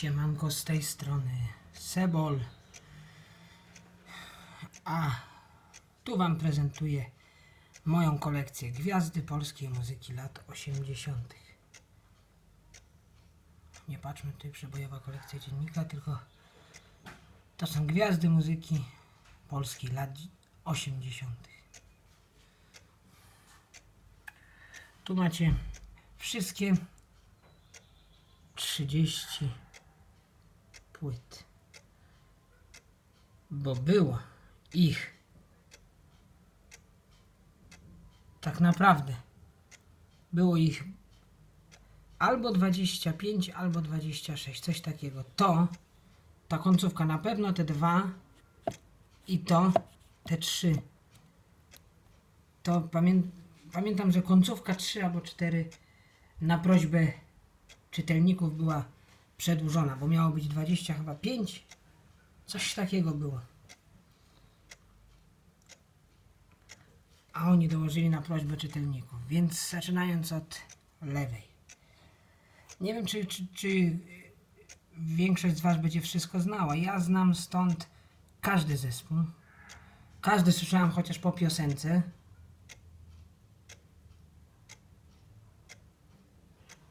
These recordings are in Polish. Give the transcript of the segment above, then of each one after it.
Siemanko z tej strony Sebol. A tu Wam prezentuję moją kolekcję Gwiazdy polskiej muzyki lat 80. Nie patrzmy tutaj przebojowa kolekcja dziennika, tylko to są gwiazdy muzyki polskiej lat 80. Tu macie wszystkie 30 płyt. Bo było ich tak naprawdę było ich albo 25, albo 26, coś takiego. To, ta końcówka na pewno te dwa i to, te trzy. To pamię pamiętam, że końcówka 3 albo 4 na prośbę czytelników była przedłużona, bo miało być 20 chyba 5. Coś takiego było. A oni dołożyli na prośbę czytelników. Więc zaczynając od lewej. Nie wiem, czy, czy, czy większość z Was będzie wszystko znała. Ja znam stąd każdy zespół. Każdy słyszałem chociaż po piosence.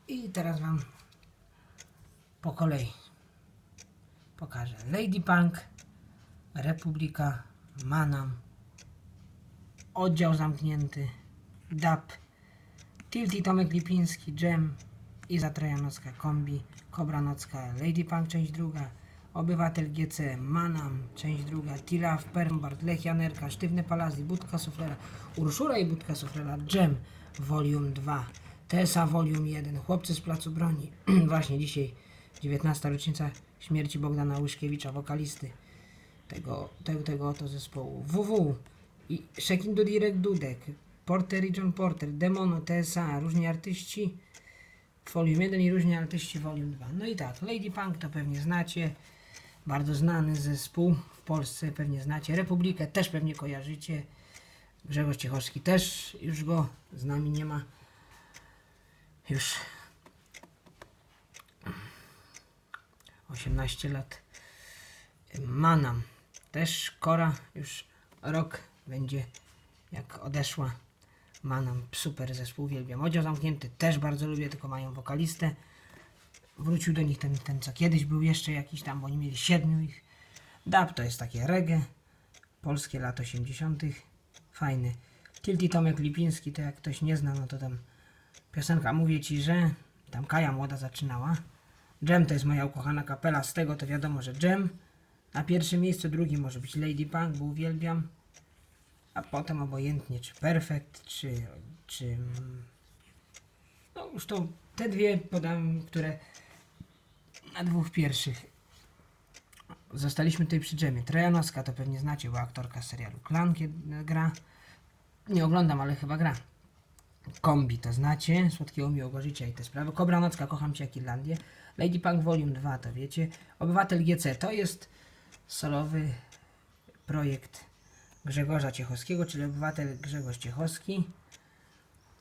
I teraz Wam po kolei pokażę. Lady Punk, Republika, Manam, Oddział Zamknięty, DAP, Tilty Tomek Lipiński, Jam, Iza Trojanowska, Kombi, Kobra Nocka, Lady Punk, część druga, Obywatel GC, Manam, część druga, Tilaf, Permbart, Lech Janerka, Sztywny Palazzi, Budka Suflera, Urszula i Budka Suflera, Jam, Volume 2, TSA Volume 1, Chłopcy z Placu Broni, właśnie dzisiaj 19. rocznica śmierci Bogdana Łyszkiewicza, wokalisty tego, tego, tego oto zespołu. WW i Shekin Dudirek Dudek, Porter i John Porter, Demono, TSA, różni artyści Volume 1 i różni artyści Volume 2. No i tak, Lady Punk to pewnie znacie, bardzo znany zespół w Polsce, pewnie znacie. Republikę też pewnie kojarzycie. Grzegorz Ciechowski też już go z nami nie ma. Już 18 lat. Manam. Też Kora już rok będzie jak odeszła. Manam. Super zespół, uwielbiam. Oddział zamknięty też bardzo lubię, tylko mają wokalistę. Wrócił do nich ten, ten co kiedyś był jeszcze jakiś tam, bo oni mieli siedmiu ich. Dub to jest takie reggae. Polskie lat 80. Fajny. Tilty Tomek Lipiński, to jak ktoś nie zna, no to tam piosenka Mówię Ci, że tam Kaja Młoda zaczynała. Jam to jest moja ukochana kapela, z tego to wiadomo, że Jam na pierwszym miejscu, drugi może być Lady Punk, bo uwielbiam. A potem obojętnie, czy Perfect, czy, czy no już to te dwie podam, które na dwóch pierwszych zostaliśmy tutaj przy Dżemie. Trojanowska to pewnie znacie, bo aktorka serialu Klan gra. Nie oglądam, ale chyba gra. Kombi to znacie, Słodkiego Miłego Życia i te sprawy. Kobra Nocka, Kocham Cię jak Irlandię. Lady Punk Volume 2 to wiecie. Obywatel GC to jest solowy projekt Grzegorza Ciechowskiego, czyli Obywatel Grzegorz Ciechowski.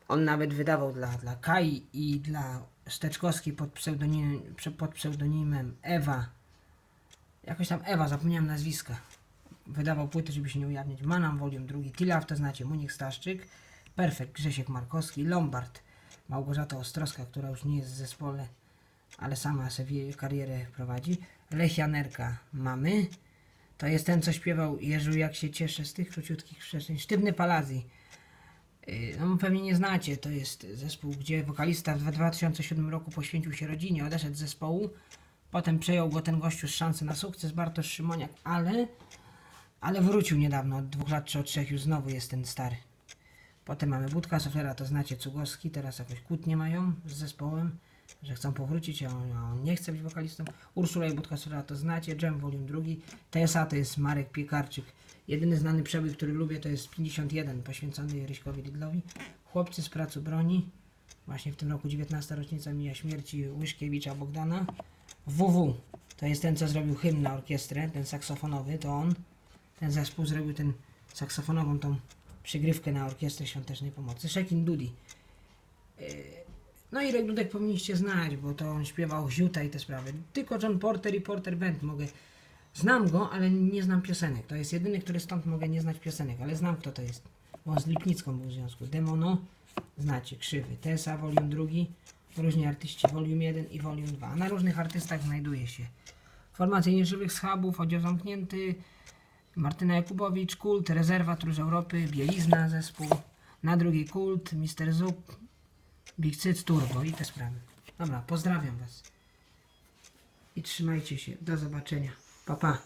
On nawet wydawał dla, dla Kai i dla Steczkowskiej pod, pseudonim, pod pseudonimem Ewa. Jakoś tam Ewa, zapomniałem nazwiska. Wydawał płyty, żeby się nie ujawniać. Manam, Volume 2. Tilaf to znacie, Monik Staszczyk. Perfekt, Grzesiek Markowski. Lombard, Małgorzata Ostrowska, która już nie jest w zespole, ale sama sobie karierę prowadzi. Lech Janerka mamy. To jest ten, co śpiewał Jeżu, jak się cieszę z tych króciutkich wcześniej. Sztywny Palazzi. Yy, No pewnie nie znacie, to jest zespół, gdzie wokalista w 2007 roku poświęcił się rodzinie, odeszedł z zespołu. Potem przejął go ten gościu z szansy na sukces, Bartosz Szymoniak, ale, ale wrócił niedawno, od dwóch lat czy od trzech już znowu jest ten stary. Potem mamy Budka Sofera, to znacie Cugowski, teraz jakoś kłótnie mają z zespołem, że chcą powrócić, a on, a on nie chce być wokalistą. Urszula i Budka Sofera to znacie, Jam Volume 2. TSA to jest Marek Piekarczyk. Jedyny znany przebój, który lubię to jest 51, poświęcony Ryśkowi Lidlowi. Chłopcy z Pracu Broni. Właśnie w tym roku 19. rocznica mija śmierci Łyszkiewicza Bogdana. WW to jest ten, co zrobił hymn na orkiestrę, ten saksofonowy, to on. Ten zespół zrobił ten saksofonową tą przygrywkę na orkiestrę świątecznej pomocy. Shekin Dudi. Yy, No i Dudek powinniście znać, bo to on śpiewał Ziuta i te sprawy. Tylko John Porter i Porter Band mogę... Znam go, ale nie znam piosenek. To jest jedyny, który stąd mogę nie znać piosenek, ale znam kto to jest. Bo on z Lipnicką był w związku. Demono, znacie, Krzywy. TSA, volume drugi, różni artyści, volume 1 i volume 2. Na różnych artystach znajduje się Formacje nieżywych schabów, Oddział Zamknięty, Martyna Jakubowicz, Kult, Rezerwa, Róż Europy, Bielizna, zespół, na drugi Kult, Mister Zup, Big Cyc, Turbo i te sprawy. Dobra, pozdrawiam Was. I trzymajcie się. Do zobaczenia. Pa, pa.